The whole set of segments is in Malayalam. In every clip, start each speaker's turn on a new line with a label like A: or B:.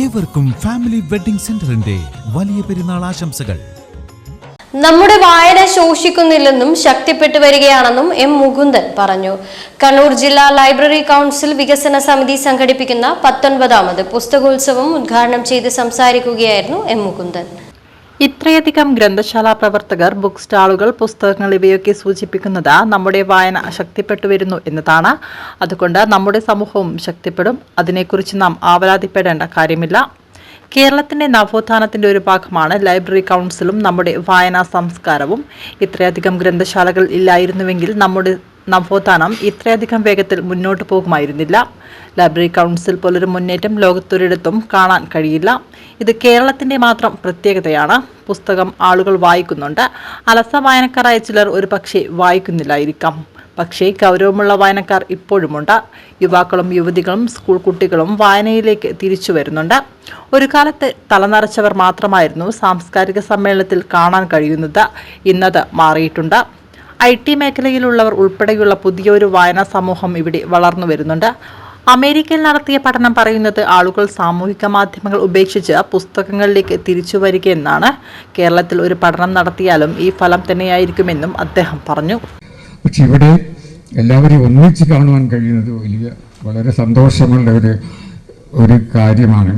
A: ഏവർക്കും ഫാമിലി വെഡിംഗ് സെന്ററിന്റെ വലിയ പെരുന്നാൾ ആശംസകൾ.
B: നമ്മുടെ വായന ശോഷിക്കുന്നില്ലെന്നും ശക്തിപ്പെട്ടു വരികയാണെന്നും എം മുകുന്ദൻ പറഞ്ഞു. കണ്ണൂർ ജില്ലാ ലൈബ്രറി കൗൺസിൽ വികസന സമിതി സംഘടിപ്പിക്കുന്ന പത്തൊൻപതാമത് പുസ്തകോത്സവം ഉദ്ഘാടനം ചെയ്ത് സംസാരിക്കുകയായിരുന്നു എം മുകുന്ദൻ.
C: ഇത്രയധികം ഗ്രന്ഥശാല പ്രവർത്തകർ ബുക്ക് സ്റ്റാളുകൾ പുസ്തകങ്ങൾ ഇവയൊക്കെ സൂചിപ്പിക്കുന്നത് നമ്മുടെ വായന ശക്തിപ്പെട്ടു വരുന്നു എന്നതാണ്. അതുകൊണ്ട് നമ്മുടെ സമൂഹവും ശക്തിപ്പെടും. അതിനെക്കുറിച്ച് നാം ആവലാതിപ്പെടേണ്ട കാര്യമില്ല. കേരളത്തിന്റെ നവോത്ഥാനത്തിന്റെ ഒരു ഭാഗമാണ് ലൈബ്രറി കൗൺസിലും നമ്മുടെ വായനാ സംസ്കാരവും. ഇത്രയധികം ഗ്രന്ഥശാലകൾ ഇല്ലായിരുന്നുവെങ്കിൽ നമ്മുടെ നവോത്ഥാനം ഇത്രയധികം വേഗത്തിൽ മുന്നോട്ട് പോകുമായിരുന്നില്ല. ലൈബ്രറി കൗൺസിൽ പോലൊരു മുന്നേറ്റം ലോകത്തൊരിടത്തും കാണാൻ കഴിയില്ല. ഇത് കേരളത്തിന്റെ മാത്രം പ്രത്യേകതയാണ്. പുസ്തകം ആളുകൾ വായിക്കുന്നുണ്ട്. അലസ വായനക്കാരായ ചിലർ ഒരു പക്ഷേ വായിക്കുന്നില്ലായിരിക്കാം. പക്ഷേ ഗൗരവമുള്ള വായനക്കാർ ഇപ്പോഴുമുണ്ട്. യുവാക്കളും യുവതികളും സ്കൂൾ കുട്ടികളും വായനയിലേക്ക് തിരിച്ചു വരുന്നുണ്ട്. ഒരു കാലത്ത് തലനറച്ചവർ മാത്രമായിരുന്നു സാംസ്കാരിക സമ്മേളനത്തിൽ കാണാൻ കഴിയുന്നത്. ഇന്നത് മാറിയിട്ടുണ്ട്. ഐ ടി മേഖലയിലുള്ളവർ ഉൾപ്പെടെയുള്ള പുതിയൊരു വായനാ സമൂഹം ഇവിടെ വളർന്നു വരുന്നുണ്ട്. അമേരിക്കയിൽ നടത്തിയ പഠനം പറയുന്നത് ആളുകൾ സാമൂഹിക മാധ്യമങ്ങൾ ഉപേക്ഷിച്ച് പുസ്തകങ്ങളിലേക്ക് തിരിച്ചു വരികയെന്നാണ്. കേരളത്തിൽ ഒരു പഠനം നടത്തിയാലും ഈ ഫലം തന്നെയായിരിക്കുമെന്നും അദ്ദേഹം പറഞ്ഞു.
D: പക്ഷേ ഇവിടെ എല്ലാവരെയും ഒന്നിച്ച് കാണുവാൻ കഴിയുന്നത് വലിയ വളരെ സന്തോഷമുള്ള ഒരു ഒരു കാര്യമാണ്.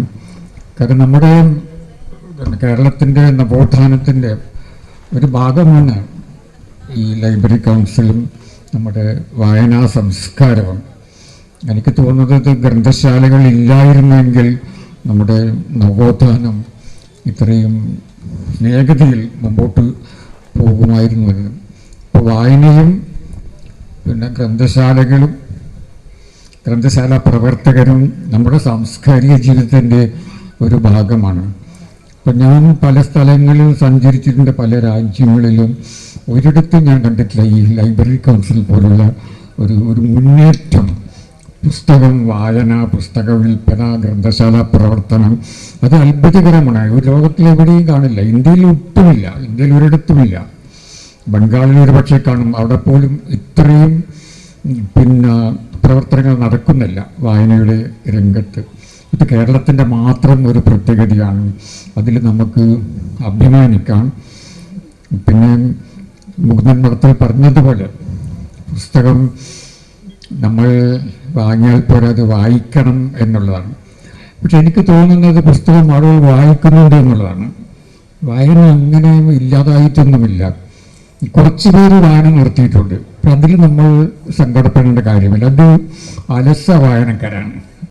D: കാരണം നമ്മുടെ കേരളത്തിന്റെ നവോത്ഥാനത്തിന്റെ ഒരു ഭാഗമാണ് ഈ ലൈബ്രറി കൗൺസിലും നമ്മുടെ വായനാ സംസ്കാരവും എനിക്ക് തോന്നുന്നത് ഗ്രന്ഥശാലകൾ ഇല്ലായിരുന്നെങ്കിൽ നമ്മുടെ നവോത്ഥാനം ഇത്രയും വേഗതയിൽ മുമ്പോട്ട് പോകുമായിരുന്നു എന്ന് അപ്പോൾ വായനയും പിന്നെ ഗ്രന്ഥശാലകളും ഗ്രന്ഥശാല പ്രവർത്തകരും നമ്മുടെ സാംസ്കാരിക ജീവിതത്തിന്റെ ഒരു ഭാഗമാണ്. അപ്പം ഞാൻ പല സ്ഥലങ്ങളിൽ സഞ്ചരിച്ചിട്ടുണ്ട് പല രാജ്യങ്ങളിലും. ഒരിടത്തും ഞാൻ കണ്ടിട്ടില്ല. ഈ ലൈബ്രറി കൗൺസിൽ പോലുള്ള ഒരു ഒരു മുന്നേറ്റം. പുസ്തകം വായന പുസ്തക വിൽപ്പന ഗ്രന്ഥശാല പ്രവർത്തനം അത് അത്ഭുതകരമാണ്. ഒരു ലോകത്തിലെവിടെയും കാണില്ല. ഇന്ത്യയിൽ ഒട്ടുമില്ല. ഇന്ത്യയിൽ ഒരിടത്തുമില്ല. ബംഗാളിൽ ഒരു പക്ഷേ കാണും. അവിടെ പോലും ഇത്രയും പിന്നെ പ്രവർത്തനങ്ങൾ നടക്കുന്നില്ല വായനയുടെ രംഗത്ത്. ഇത് കേരളത്തിന്റെ മാത്രം ഒരു പ്രത്യേകതയാണ്. അതിൽ നമുക്ക് അഭിമാനിക്കാം. പിന്നെ മുകുന്ദൻ മഠത്തിൽ പറഞ്ഞതുപോലെ പുസ്തകം നമ്മൾ വാങ്ങിയാൽ പോരാ അത് വായിക്കണം എന്നുള്ളതാണ്. പക്ഷെ എനിക്ക് തോന്നുന്നത് പുസ്തകം ആളുകൾ വായിക്കുന്നുണ്ട് എന്നുള്ളതാണ്. വായന അങ്ങനെ ഇല്ലാതായിട്ടൊന്നുമില്ല. കുറച്ച് പേര് വായന നിർത്തിയിട്ടുണ്ട്. അപ്പം അതിൽ നമ്മൾ സങ്കടപ്പെടേണ്ട കാര്യമില്ല. അത് അലസ വായനക്കാരാണ്.